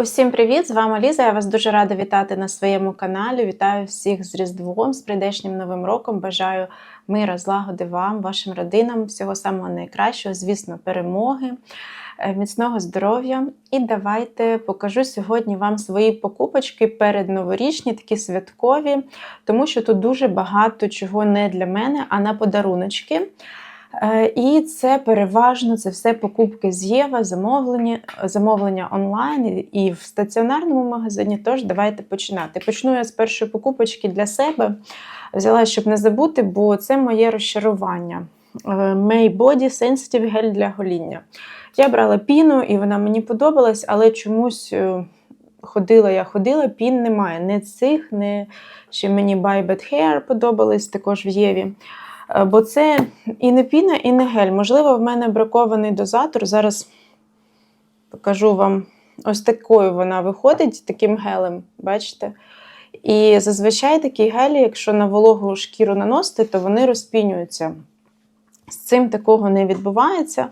Усім привіт! З вами Ліза. Я вас дуже рада вітати на своєму каналі. Вітаю всіх з Різдвом, з прийдешнім новим роком. Бажаю мира, злагоди вам, вашим родинам, всього самого найкращого, звісно, перемоги, е, міцного здоров'я. І давайте покажу сьогодні вам свої покупочки перед новорічні, такі святкові, тому що тут дуже багато чого не для мене, а на подаруночки. Е, І це переважно це все покупки з Єва, замовлення, замовлення онлайн і в стаціонарному магазині. Тож давайте починати. Почну я з першої покупочки для себе. Взяла, щоб не забути, бо це моє розчарування. May Body Sensitive гель для гоління. Я брала піну, і вона мені подобалась, але чомусь е, ходила я ходила, пін немає. Не цих, не ще мені Buy Bad Hair подобались також в Єві. Е, Бо це і не піна, і не гель. Можливо, в мене бракований дозатор. Зараз покажу вам ось такою вона виходить, таким гелем, бачите? І зазвичай такі гелі, якщо на вологу шкіру наносити, то вони розпінюються. З цим такого не відбувається.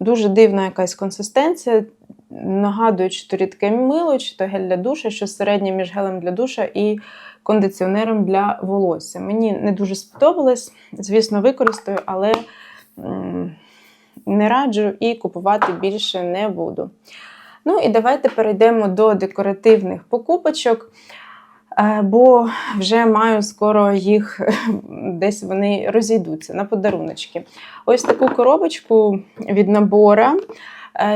Дуже дивна якась консистенція. Нагадую, чи то рідке мило, чи то гель для душа, що середнє між гелем для душа і кондиціонером для волосся. Мені не дуже сподобалось, звісно, використаю, але не раджу і купувати більше не буду. Ну і давайте перейдемо до декоративних покупочок, е, бо вже маю скоро їх, десь вони розійдуться на подаруночки. Ось таку коробочку від набора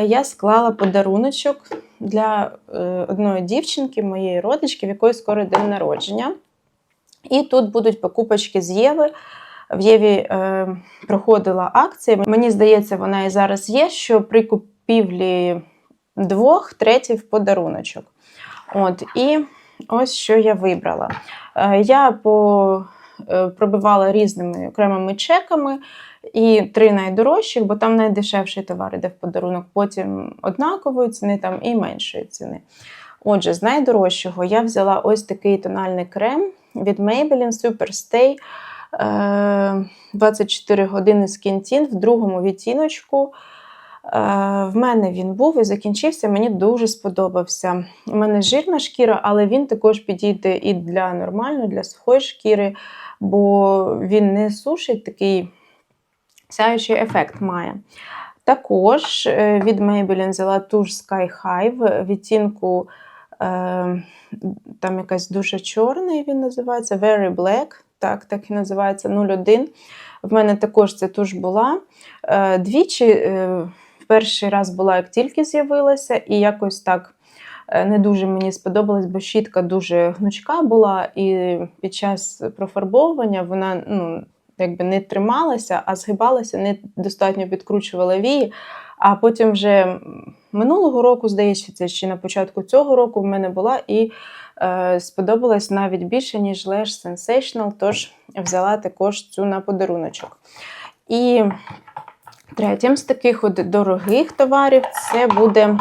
я склала подаруночок для е, одної дівчинки, моєї родички, в якої скоро день народження. І тут будуть покупочки з Єви. В Єві е, проходила акція. Мені здається, вона і зараз є, що при купівлі двох, третій в подаруночок. От, і ось що я вибрала. Е, я по, е, пробивала різними окремими чеками. І три найдорожчих, бо там найдешевший товар іде в подарунок, потім однакової ціни там і меншої ціни. Отже, з найдорожчого я взяла ось такий тональний крем від Maybelline Superstay е, 24 години Skin Tint в другому відтіночку. Е, В мене він був і закінчився, мені дуже сподобався. У мене жирна шкіра, але він також підійде і для нормальної, для сухої шкіри, бо він не сушить такий сяючий ефект має. Також е, від Maybelline взяла туш Sky High в відтінку, е, там якась дуже чорний він називається, Very Black, так, так і називається 01. В мене також ця туш була. Двічі, перший раз була, як тільки з'явилася, і якось так е, не дуже мені сподобалось, бо щітка дуже гнучка була, і під час профарбовування вона ну, якби не трималася, а згибалася, не достатньо відкручувала вії. А потім вже минулого року, здається, це ще на початку цього року в мене була і е, сподобалась навіть більше, ніж Lash Sensational, тож взяла також цю на подаруночок. І третім з таких от дорогих товарів це буде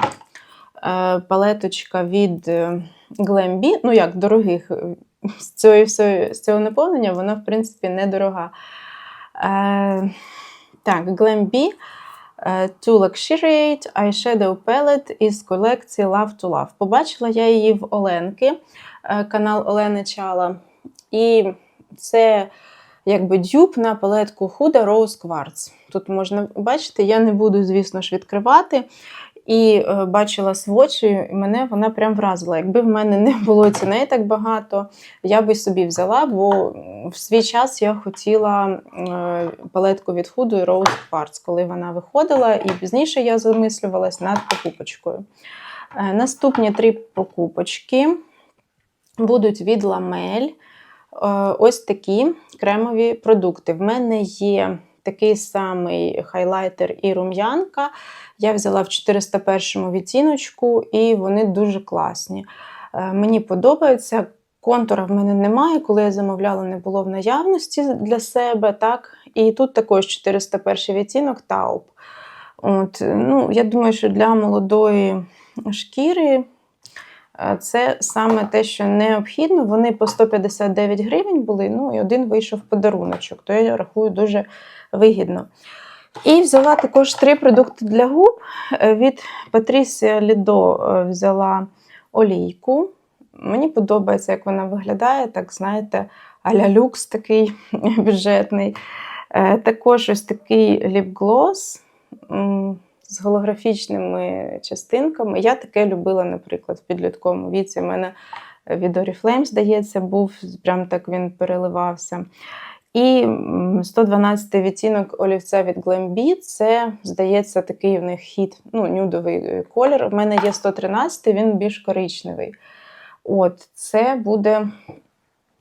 е, палеточка від е, Glambi. Ну, як дорогих, з цього, з цього наповнення вона, в принципі, недорога. Е, так, Glambi е, To Luxuriate Eyeshadow Palette із колекції Love to Love. Побачила я її в Оленки, е, канал Олени Чала. І це якби дюб на палетку Huda Rose Quartz. Тут можна бачити, я не буду, звісно ж, відкривати. І е, бачила свочі, і мене вона прям вразила. Якби в мене не було ціней так багато, я би собі взяла, бо в свій час я хотіла е, палетку від Hudo і Rose Quartz, коли вона виходила, і пізніше я замислювалась над покупочкою. Е, Наступні три покупочки будуть від Ламель. Ось такі кремові продукти. В мене є такий самий хайлайтер і рум'янка. Я взяла в 401 відтіночку, і вони дуже класні. Е, Мені подобаються. Контура в мене немає, коли я замовляла, не було в наявності для себе. так. І тут також 401 відтінок тауп. От, ну, я думаю, що для молодої шкіри це саме те, що необхідно. Вони по 159 гривень були, ну і один вийшов подаруночок, то я рахую дуже вигідно. І взяла також три продукти для губ. Е, Від Patricia Lido е, взяла олійку. Мені подобається, як вона виглядає, так знаєте, а-ля люкс такий бюджетний. Е, Також ось такий ліп-глос з голографічними частинками. Я таке любила, наприклад, в підлітковому віці. У мене від Oriflame, здається, був, прям так він переливався. І 112 відтінок олівця від Glambi, це, здається, такий в них хід, ну, нюдовий е, колір. У мене є 113, він більш коричневий. От, це буде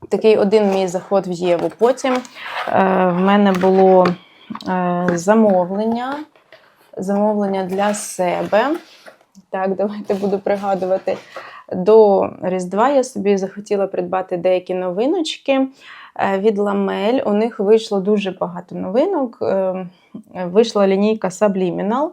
такий один мій заход в Єву. Потім е, в мене було е, замовлення. Замовлення для себе. Так, давайте буду пригадувати. До Різдва я собі захотіла придбати деякі новиночки е, від Ламель. У них вийшло дуже багато новинок. Е, Вийшла лінійка Subliminal.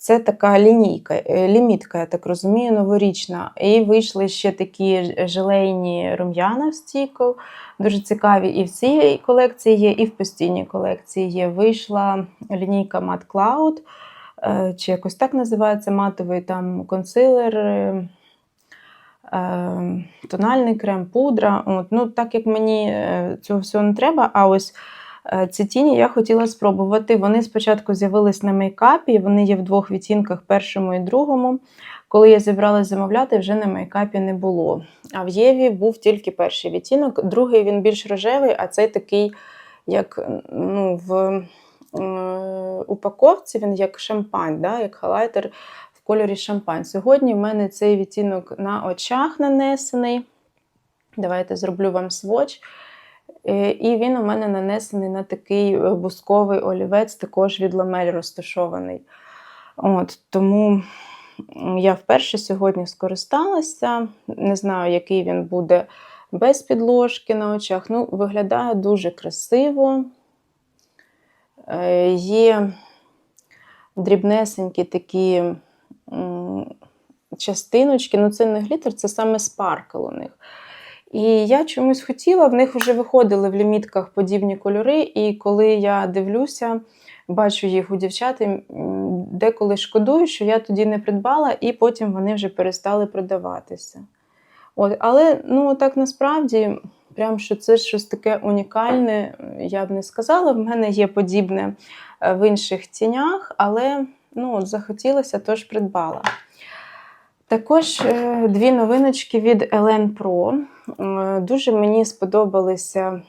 Це така лінійка, е, лімітка, я так розумію, новорічна. І вийшли ще такі желейні рум'яна в стійку. Дуже цікаві і в цій колекції є, і в постійній колекції є. Вийшла лінійка Matte Cloud, чи якось так називається матовий там консилер, е, е, тональний крем, пудра. От, ну, так як мені е, цього всього не треба, а ось е, ці тіні я хотіла спробувати. Вони спочатку з'явились на мейкапі, вони є в двох відтінках, першому і другому. Коли я зібралася замовляти, вже на мейкапі не було. А в Єві був тільки перший відтінок. Другий він більш рожевий, а цей такий, як ну, в е, упаковці, він як шампань, да, як хайлайтер в кольорі шампань. Сьогодні в мене цей відтінок на очах нанесений. Давайте зроблю вам сводч. Е, І він у мене нанесений на такий е, бусковий олівець, також від ламель розташований. От, тому я вперше сьогодні скористалася. Не знаю, який він буде без підложки на очах. Ну, виглядає дуже красиво. Е, Є дрібнесенькі такі частиночки. Ну, це не глітер, це саме спаркл у них. І я чомусь хотіла, в них вже виходили в лімітках подібні кольори, і коли я дивлюся, бачу їх у дівчат, деколи шкодую, що я тоді не придбала, і потім вони вже перестали продаватися. От, але ну, так насправді, прям що це щось таке унікальне, я б не сказала. В мене є подібне е, в інших тінях, але ну, от захотілося, тож придбала. Також е, дві новиночки від Elen Pro. Е, Дуже мені сподобалися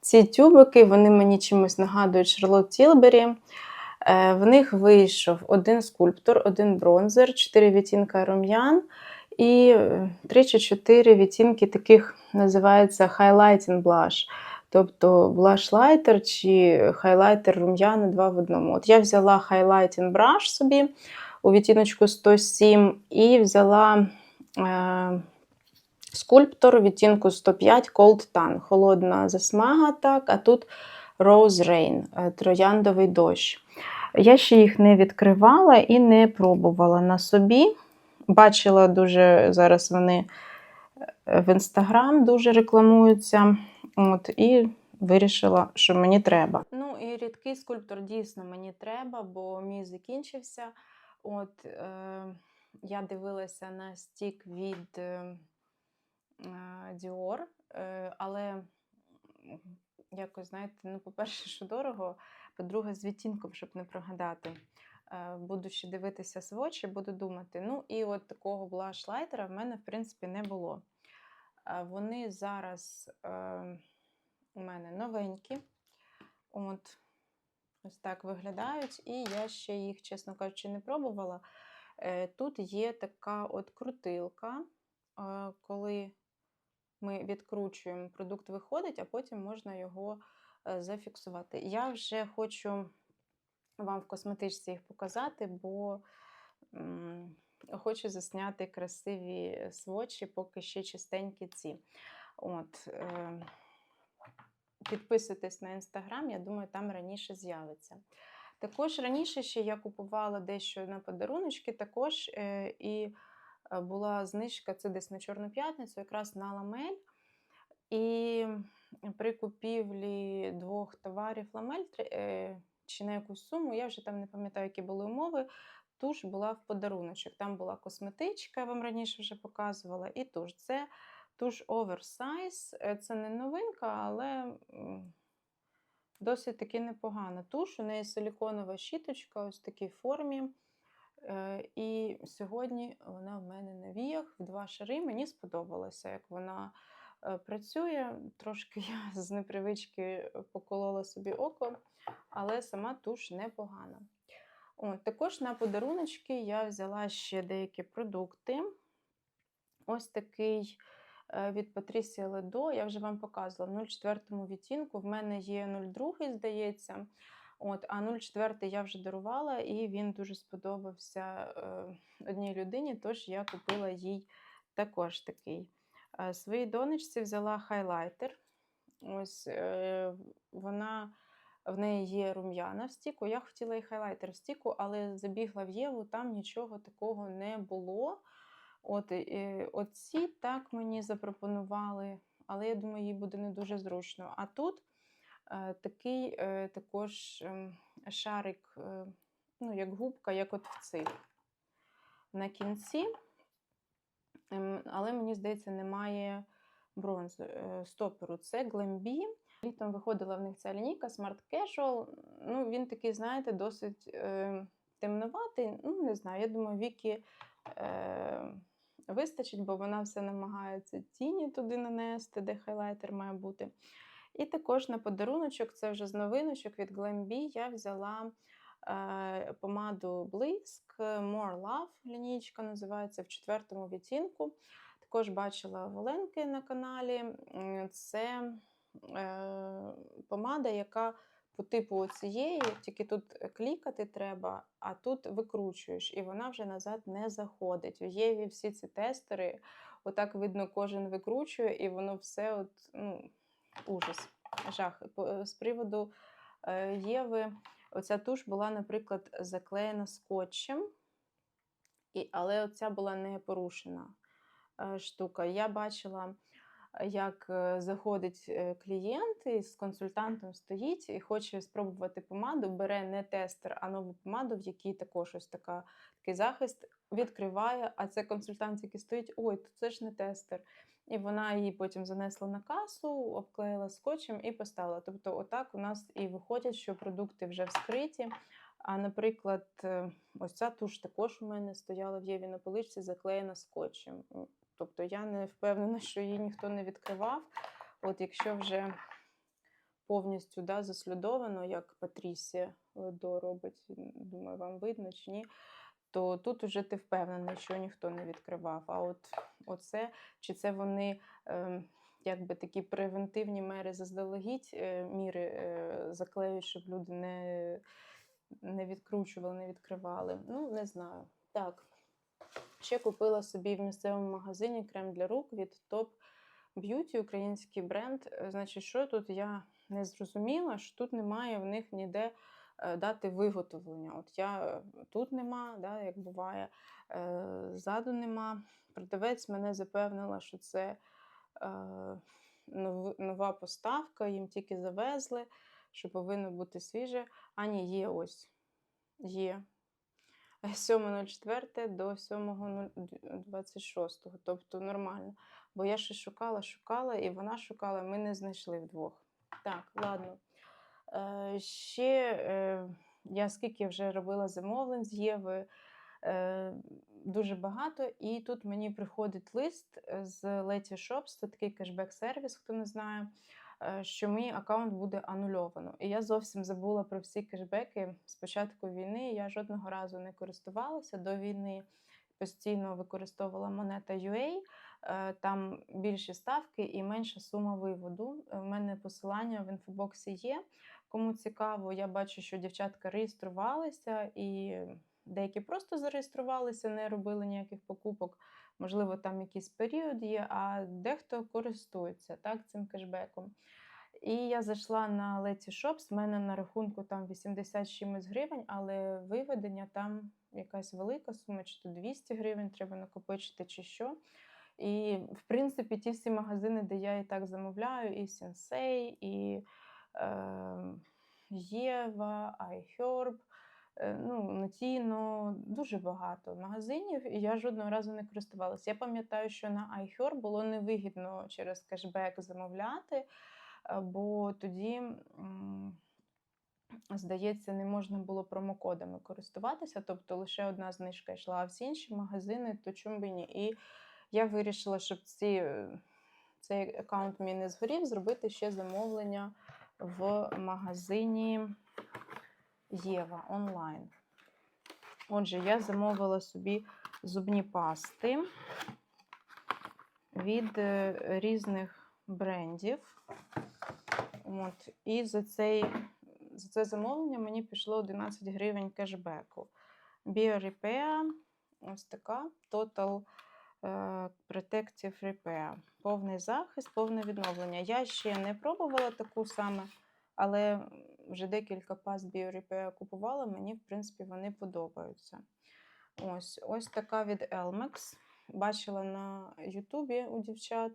ці тюбики, вони мені чимось нагадують Tilbury. Е, В них вийшов один скульптор, один бронзер, чотири відтінка рум'ян і е, три чи чотири відтінки таких називається highlighting blush. Тобто блаш-лайтер чи хайлайтер рум'яна два в одному. От я взяла highlighting brush собі у відтіночку 107 і взяла е, скульптор відтінку 105 Cold Tan. Холодна засмага, так, а тут Rose Rain, е, трояндовий дощ. Я ще їх не відкривала і не пробувала на собі. Бачила дуже зараз вони е, в інстаграм дуже рекламуються. От, і вирішила, що мені треба. Ну і рідкий скульптор дійсно мені треба, бо мій закінчився. От е, я дивилася на стік від е, е, е, але якось, знаєте, ну, по-перше, що дорого, по-друге, з відтінком, щоб не прогадати. Е, Буду ще дивитися свочі, буду думати. Ну, і от такого блаш-лайтера в мене, в принципі, не було. Е, Вони зараз е, у мене новенькі. От, ось так виглядають. І я ще їх, чесно кажучи, не пробувала. Е, Тут є така от крутилка, е, коли ми відкручуємо, продукт виходить, а потім можна його е, зафіксувати. Я вже хочу вам в косметичці їх показати, бо хочу засняти красиві свочі, поки ще чистенькі ці. От, е, підписуйтесь на інстаграм, я думаю, там раніше з'явиться. Також раніше ще я купувала дещо на подаруночки, також е, і е, була знижка, це десь на Чорну п'ятницю, якраз на ламель. І при купівлі двох товарів ламель е, чи на якусь суму, я вже там не пам'ятаю, які були умови, туш була в подаруночок. Там була косметичка, я вам раніше вже показувала, і туш. Це туш Oversize. Е, Це не новинка, але досить таки непогана туш. У неї силіконова щіточка, ось в такій формі. Е, І сьогодні вона в мене на віях в два шари. Мені сподобалося, як вона працює. Трошки я з непривички поколола собі око, але сама туш непогана. От, також на подаруночки я взяла ще деякі продукти. Ось такий е, від Патрісія Ледо. Я вже вам показувала в 04 відтінку. В мене є 02, здається. От, а 04 я вже дарувала, і він дуже сподобався е, одній людині, тож я купила їй також такий. Е, своїй донечці взяла хайлайтер. Ось е, вона. В неї є рум'яна в стіку. Я хотіла і хайлайтер в стіку, але забігла в Єву, там нічого такого не було. От, Оці так мені запропонували, але я думаю, їй буде не дуже зручно. А тут е, такий е, також е, шарик, е, ну, як губка, як от в цих. На кінці, Ем, але мені здається, немає бронзу е, стоперу. Це Glambi. Літом виходила в них ця лінійка Smart Casual. Ну, він такий, знаєте, досить е, темноватий. Ну, не знаю, я думаю, Вікі е, вистачить, бо вона все намагається тіні туди нанести, де хайлайтер має бути. І також на подаруночок, це вже з новиночок від Glambi, я взяла помаду Блиск More Love, лінійка називається в четвертому відтінку. Також бачила Воленки на каналі. Це е, помада, яка по типу цієї, тільки тут клікати треба, а тут викручуєш, і вона вже назад не заходить. В Єві всі ці тестери, отак видно, кожен викручує, і воно все от, ну, ужас, жах. З приводу е, Єви, оця туш була, наприклад, заклеєна скотчем, і, але оця була не порушена е, штука. Я бачила, як е, заходить е, клієнт і з консультантом стоїть і хоче спробувати помаду, бере не тестер, а нову помаду, в якій також ось така, такий захист, відкриває, а це консультант, який стоїть, ой, це ж не тестер. І вона її потім занесла на касу, обклеїла скотчем і поставила. Тобто, отак у нас і виходять, що продукти вже вскриті. А, наприклад, е, ось ця туш також у мене стояла в Єві на поличці, заклеєна скотчем. Тобто я не впевнена, що її ніхто не відкривав. От якщо вже повністю да, заслідовано, як Патрісія Ледо робить, думаю, вам видно чи ні, то тут уже ти впевнений, що ніхто не відкривав. А от оце, чи це вони е, якби такі превентивні мери заздалегідь е, міри е, заклеюють, щоб люди не, не відкручували, не відкривали. Ну, не знаю. Так. Ще купила собі в місцевому магазині крем для рук від Top Beauty, український бренд. Е, Значить, що тут я не зрозуміла, що тут немає в них ніде дати виготовлення. От я е, тут нема, да, як буває, е, ззаду нема. Продавець мене запевнила, що це е, нова поставка, їм тільки завезли, що повинно бути свіже. А ні, є ось. Є. 7.04 до 7.26, тобто нормально. Бо я ще шукала, шукала, і вона шукала, ми не знайшли вдвох. Так, ладно. Е, ще е, я скільки вже робила замовлень з Єви, е, дуже багато, і тут мені приходить лист з Letty Shops, це такий кешбек-сервіс, хто не знає, що мій аккаунт буде анульовано. І я зовсім забула про всі кешбеки з початку війни. Я жодного разу не користувалася до війни. Постійно використовувала монета UA, там більші ставки і менша сума виводу. У мене посилання в інфобоксі є. Кому цікаво, я бачу, що дівчатка реєструвалися і деякі просто зареєструвалися, не робили ніяких покупок. Можливо, там якийсь період є, а дехто користується так, цим кешбеком. І я зайшла на Letty Shops, в мене на рахунку там 80 чимось гривень, але виведення там якась велика сума, чи то 200 гривень треба накопичити, чи що. І, в принципі, ті всі магазини, де я і так замовляю, і Sensei, і Єва, iHerb, е, ну, Нотіно, дуже багато магазинів, і я жодного разу не користувалася. Я пам'ятаю, що на iHer було невигідно через кешбек замовляти, е, бо тоді. Здається, не можна було промокодами користуватися, тобто лише одна знижка йшла, а всі інші магазини, то чому б ні. І я вирішила, щоб ці, е, цей аккаунт мій не згорів, зробити ще замовлення в магазині Єва онлайн. Отже, я замовила собі зубні пасти від е, різних брендів. От, і за, цей, за це замовлення мені пішло 11 гривень кешбеку. BioRepair, ось така Total Protective Repair. Повний захист, повне відновлення. Я ще не пробувала таку саме, але вже декілька паст BioRepair купувала, мені, в принципі, вони подобаються. Ось, ось така від Elmex. Бачила на Ютубі у дівчат.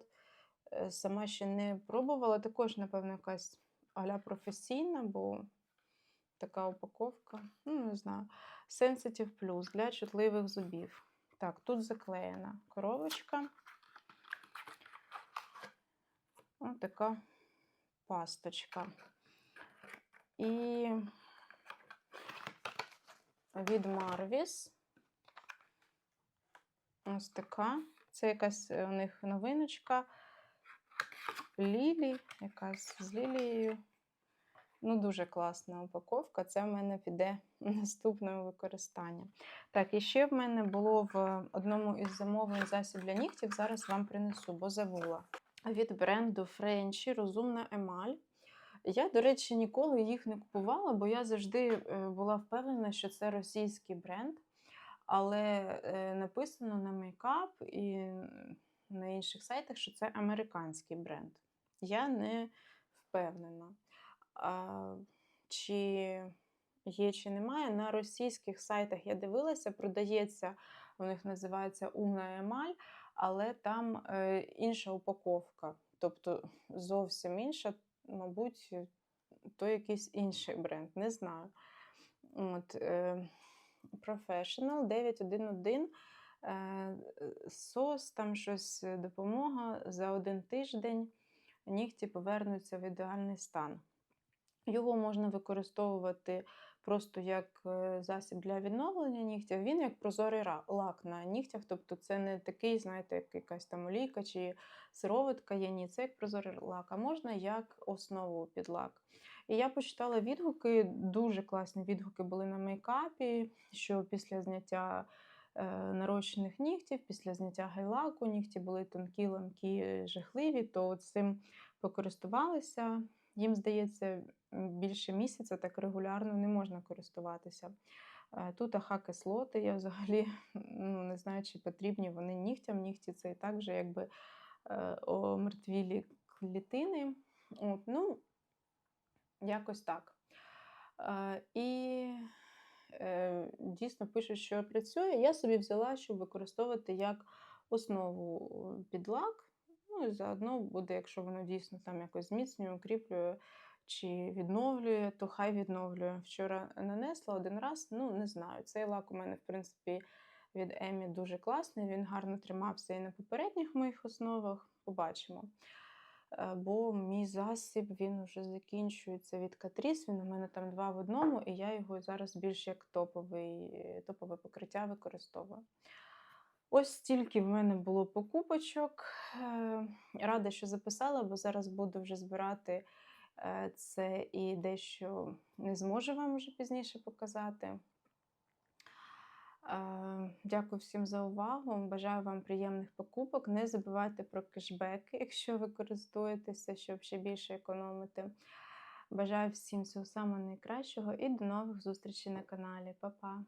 Е, Сама ще не пробувала. Також, напевно, якась аля професійна, бо така упаковка. Ну, не знаю. Sensitive Plus для чутливих зубів. Так, тут заклеєна коробочка. Ось така пасточка. І від Marvis. Ось така. Це якась у них новиночка. Лілі, якась з лілією. Ну, дуже класна упаковка. Це в мене піде наступне використання. Так, і ще в мене було в одному із замовлень засіб для нігтів. Зараз вам принесу, бо забула. Від бренду Френчі розумна емаль. Я, до речі, ніколи їх не купувала, бо я завжди е, була впевнена, що це російський бренд. Але е, написано на мейкап і на інших сайтах, що це американський бренд. Я не впевнена. Чи є, чи немає. На російських сайтах я дивилася, продається, у них називається Умна емаль, але там е, інша упаковка. Тобто зовсім інша, мабуть, то якийсь інший бренд, не знаю. От, е, Professional 911. Е, сос, там щось допомога за один тиждень нігті повернуться в ідеальний стан. Його можна використовувати просто як е, засіб для відновлення нігтів. Він як прозорий лак на нігтях, тобто це не такий, знаєте, як якась там олійка чи сироватка є. Ні, це як прозорий лак, а можна як основу під лак. І я почитала відгуки, дуже класні відгуки були на мейкапі, що після зняття е, нарощених нігтів, після зняття гайлаку, нігті були тонкі, ламкі, жахливі, то цим покористувалися. Їм здається, більше місяця так регулярно не можна користуватися. Е, Тут АХ-кислоти, я взагалі ну, не знаю, чи потрібні вони нігтям. Нігті це і так же якби е, омертвілі клітини. От, ну, якось так. Е, І дійсно пишуть, що працює. Я собі взяла, щоб використовувати як основу під лак. Ну і заодно буде, якщо воно дійсно там якось зміцнює, укріплює чи відновлює, то хай відновлює. Вчора нанесла один раз, ну не знаю. Цей лак у мене, в принципі, від Емі дуже класний. Він гарно тримався і на попередніх моїх основах. Побачимо. Е, Бо мій засіб він вже закінчується від Катріс. Він у мене там два в одному, і я його зараз більш як топовий, топове покриття використовую. Ось стільки в мене було покупочок. Е, Рада, що записала, бо зараз буду вже збирати е, це і дещо не зможу вам вже пізніше показати. Е, Дякую всім за увагу. Бажаю вам приємних покупок. Не забувайте про кешбеки, якщо ви користуєтеся, щоб ще більше економити. Бажаю всім всього самого найкращого і до нових зустрічей на каналі. Па-па!